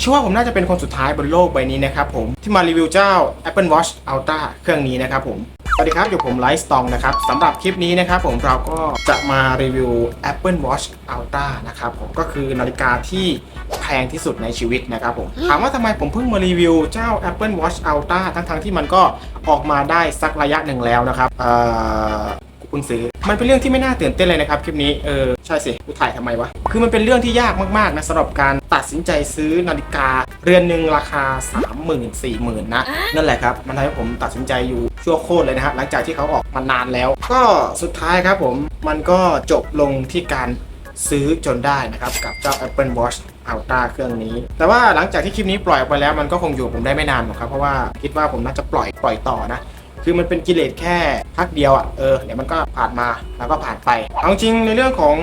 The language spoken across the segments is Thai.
เชื่อว่าผมน่าจะเป็นคนสุดท้ายบนโลกใบนี้นะครับผมที่มารีวิวเจ้า Apple Watch Ultra เครื่องนี้นะครับผมสวัสดีครับ อยู่ผมไลฟ์สตองนะครับสำหรับคลิปนี้นะครับผมเราก็จะมารีวิว Apple Watch Ultra นะครับผมก็คือนาฬิกาที่แพงที่สุดในชีวิตนะครับผมถามว่าทำไมผมเพิ่งมารีวิวเจ้า Apple Watch Ultra ทั้งๆที่มันก็ออกมาได้สักระยะหนึ่งแล้วนะครับเอ่อเพิ่งซื้อ มันเป็นเรื่องที่ไม่น่าตื่นเต้นเลยนะครับคลิปนี้เออใช่สิกูถ่ายทำไมวะคือมันเป็นเรื่องที่ยากมากๆนะสำหรับการตัดสินใจซื้อนาฬิกา เรือนหนึ่งราคา 3 0,000 4 0,000นะนั่นแหละครับมันทำให้ผมตัดสินใจอยู่ชั่วโคตรเลยนะฮะหลังจากที่เขาออกมานานแล้ว ก็สุดท้ายครับผมมันก็จบลงที่การซื้อจนได้นะครับ กับเจ้า Apple Watch Ultra เครื่องนี้ แต่ว่าหลังจากที่คลิปนี้ปล่อยออกไปแล้วมันก็คงอยู่กับผมได้ไม่นานหรอกครับ เพราะว่าคิดว่าผมน่าจะปล่อยปล่อยต่อนะ คือมันเป็นกิเลสแค่พักเดียวอะเออเดี๋ยวมันก็ผ่านมาแล้วก็ผ่านไปเอาจริงในเรื่องของ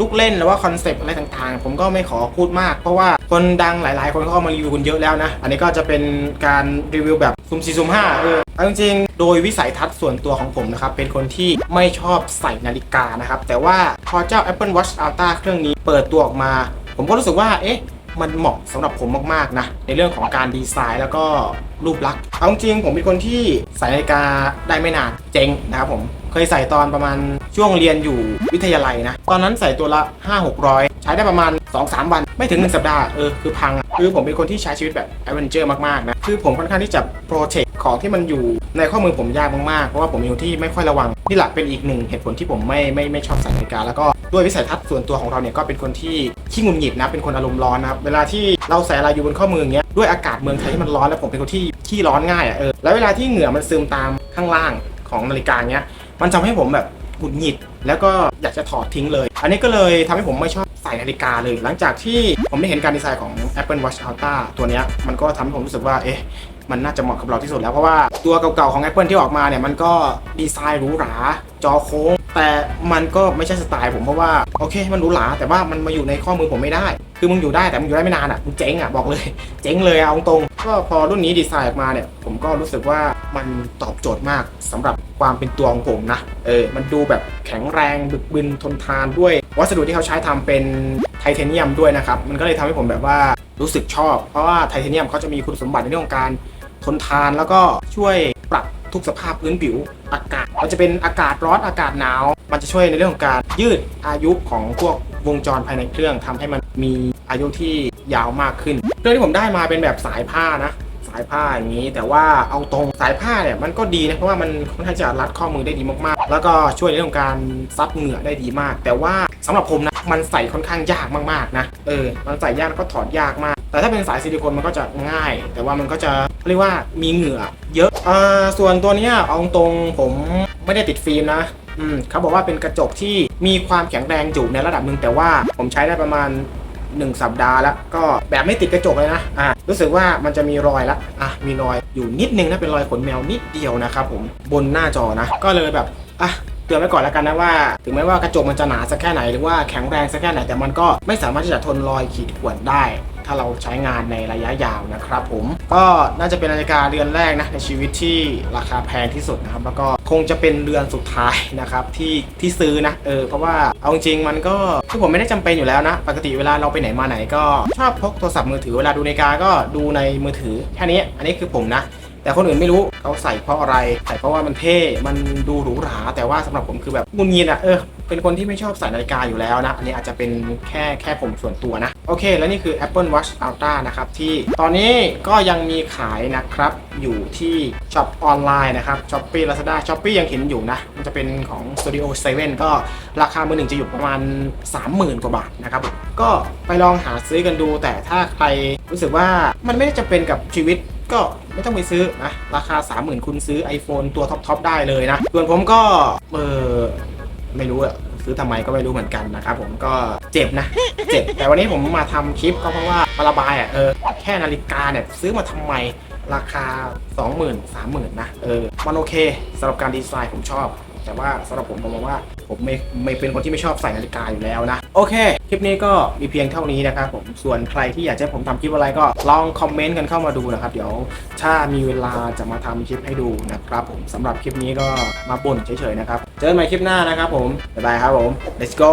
ลูกเล่นหรือว่าคอนเซปต์อะไรต่างๆ ผมก็ไม่ขอพูดมาก เพราะว่าคนดังหลายๆ คนเขามารีวิวกันเยอะแล้วนะ อันนี้ก็จะเป็นการรีวิวแบบซุ่มสี่ซุ่มห้าเออเอาจริงโดยวิสัยทัศน์ส่วนตัวของผมนะครับเป็นคนที่ไม่ชอบใส่นาฬิกานะครับแต่ว่าพอเจ้า Apple Watch Ultra เครื่องนี้เปิดตัวออกมา ผมก็รู้สึกว่าเอ๊ะ มันเหมาะสำหรับผมมากๆนะในเรื่องของการดีไซน์แล้วก็รูปลักษณ์เอาจริงผมเป็นคนที่ใส่นาฬิกาได้ไม่นานเจ๊งนะครับผม เคยใส่ตอนประมาณช่วงเรียนอยู่วิทยาลัยนะ ตอนนั้นใส่ตัวละ 5 600 ใช้ได้ประมาณ 2-3 วัน ไม่ถึง 1 สัปดาห์เออคือพังอะคือผมเป็นคนที่ใช้ชีวิตแบบแอดเวนเจอร์มาก ๆ นะ คือผมค่อนข้างที่จะโปรเทคของที่มันอยู่ในข้อมือผมยากมากๆ เพราะว่าผมเป็นคนที่ไม่ค่อยระวัง นี่แหละเป็นอีกหนึ่งเหตุผลที่ผมไม่ไม่ไม่ชอบใส่นาฬิกา แล้วก็ด้วยวิสัยทัศน์ส่วนตัวของเราเนี่ยก็เป็นคนที่ขี้งุดหงิดนะ เป็นคนอารมณ์ร้อนนะครับ เวลาที่เราใส่อะไรอยู่บนข้อมืออย่างเงี้ย ด้วยอากาศเมืองไทยที่มันร้อนแล้วผมเป็นคนที่ขี้ร้อนง่ายอะเออ แล้วเวลาที่เหงื่อมันซึมตามข้างล่างของนาฬิกาเงี้ย มันทำให้ผมแบบหงุดหงิด แล้วก็อยากจะถอดทิ้งเลย อันนี้ก็เลยทำให้ผมไม่ชอบใส่นาฬิกาเลย หลังจากที่ผมได้เห็นการดีไซน์ของ Apple Watch Ultra ตัวนี้มันก็ทำให้ผมรู้สึกว่าเอ๊ะ มันน่าจะเหมาะกับเราที่สุดแล้ว เพราะว่าตัวเก่าๆของ Apple ที่ออกมาเนี่ยมันก็ดีไซน์หรูหราจอโค้ง แต่มันก็ไม่ใช่สไตล์ผมเพราะว่าโอเค มันหรูหราแต่ว่ามันมาอยู่ในข้อมือผมไม่ได้ คือมึงอยู่ได้แต่มึงอยู่ได้ไม่นานอะมึงเจ๊งอะบอกเลย เจ๊งเลยอะเอาตรงก็พอรุ่นนี้ดีไซน์ออกมาเนี่ยผมก็รู้สึกว่ามันตอบโจทย์มากสำหรับความเป็นตัวของผมนะเออมันดูแบบแข็งแรงบึกบึนทนทานด้วย วัสดุที่เขาใช้ทำเป็นไทเทเนียมด้วยนะครับมันก็เลยทำให้ผมแบบว่ารู้สึกชอบ เพราะว่าไทเทเนียมเขาจะมีคุณสมบัติในเรื่องของการ ทนทานแล้วก็ช่วยปรับทุกสภาพพื้นผิวอากาศมันจะเป็นอากาศร้อนอากาศหนาว มันจะช่วยในเรื่องของการยืดอายุของพวกวงจรภายในเครื่องทำให้มันมีอายุที่ยาวมากขึ้นเครื่องที่ผมได้มาเป็นแบบสายผ้านะสายผ้าอย่างนี้ แต่ว่าเอาตรงสายผ้าเนี่ยมันก็ดีนะเพราะว่ามันค่อนข้างจะรัดข้อมือได้ดีมากๆ แล้วก็ช่วยในเรื่องของการซับเหงื่อได้ดีมาก แต่ว่าสำหรับผมนะมันใส่ค่อนข้างยากมากๆนะเออมันใส่ยากแล้วก็ถอดยากมาก แต่ถ้าเป็นสายซิลิโคนมันก็จะง่าย แต่ว่ามันก็จะเรียกว่ามีเหงื่อเยอะอ่าส่วนตัวเนี้ยเอาตรงผมไม่ได้ติดฟิล์มนะอืมเขาบอกว่าเป็นกระจกที่มีความแข็งแรงอยู่ในระดับหนึ่งแต่ว่าผมใช้ได้ประมาณ 1 สัปดาห์แล้วก็แบบไม่ติดกระจกเลยนะอะรู้สึกว่ามันจะมีรอยละอะมีรอยอยู่นิดนึงนะเป็นรอยขนแมวนิดเดียวนะครับผมบนหน้าจอนะ ก็เลยแบบอะ ตือนไว้ก่อนแล้วกันนะว่า ถึงแม้ว่ากระจกมันจะหนาสักแค่ไหนหรือว่าแข็งแรงสักแค่ไหนแต่มันก็ไม่สามารถที่จะทนรอยขีดข่วนได้ ถ้าเราใช้งานในระยะยาวนะครับผมก็น่าจะเป็นนาฬิกาเรือนแรกนะในชีวิตที่ราคาแพงที่สุดนะครับแล้วก็คงจะเป็นเรือนสุดท้ายนะครับที่ที่ซื้อนะเออเพราะว่าเอาจริงๆมันก็คือผมไม่ได้จำเป็นอยู่แล้วนะ ปกติเวลาเราไปไหนมาไหนก็ชอบพกโทรศัพท์มือถือเวลาดูนาฬิกาก็ดูในมือถือแค่นี้อันนี้คือผมนะ แต่คนอื่นไม่รู้เขาใส่เพราะอะไร ใส่เพราะว่ามันเท่ มันดูหรูหรา แต่ว่าสำหรับผมคือแบบงุนงิดอะเออ เป็นคนที่ไม่ชอบใส่นาฬิกาอยู่แล้วนะ อันนี้อาจจะเป็นแค่แค่ผมส่วนตัวนะ โอเค แล้วนี่คือ Apple Watch Ultra นะครับ ที่ตอนนี้ก็ยังมีขายนะครับ อยู่ที่ช็อปออนไลน์นะครับ Shopee Lazada Shopee ยังเห็นอยู่นะ มันจะเป็นของ Studio 7 ก็ราคามือหนึ่งจะอยู่ประมาณ 30,000 กว่าบาทนะครับ ก็ไปลองหาซื้อกันดู แต่ถ้าใครรู้สึกว่ามันไม่ได้จำเป็นกับชีวิต ก็ไม่ต้องไปซื้อนะ ราคา 30,000 คุณซื้อ iPhone ตัวท็อปๆได้เลยนะ ส่วนผมก็ เออไม่รู้อะซื้อทำไมก็ไม่รู้เหมือนกันนะครับผมก็เจ็บนะ เจ็บ แต่วันนี้ผมมาทำคลิปก็เพราะว่ามาระบายอะเออแค่นาฬิกาเนี่ยซื้อมาทำไมราคา 20,000 30,000นะเออมันโอเคสำหรับการดีไซน์ผมชอบ แต่ว่าสำหรับผมผมมองว่าผมไม่ไม่เป็นคนที่ไม่ชอบใส่นาฬิกาอยู่แล้วนะ โอเค คลิปนี้ก็มีเพียงเท่านี้นะครับผมส่วนใครที่อยากจะให้ผมทำคลิปอะไรก็ลองคอมเมนต์กันเข้ามาดูนะครับ เดี๋ยวถ้ามีเวลาจะมาทำคลิปให้ดูนะครับผมสำหรับคลิปนี้ก็มาบ่นเฉยๆนะครับ เจอกันใหม่คลิปหน้านะครับผมบ๊ายบายครับผม let's go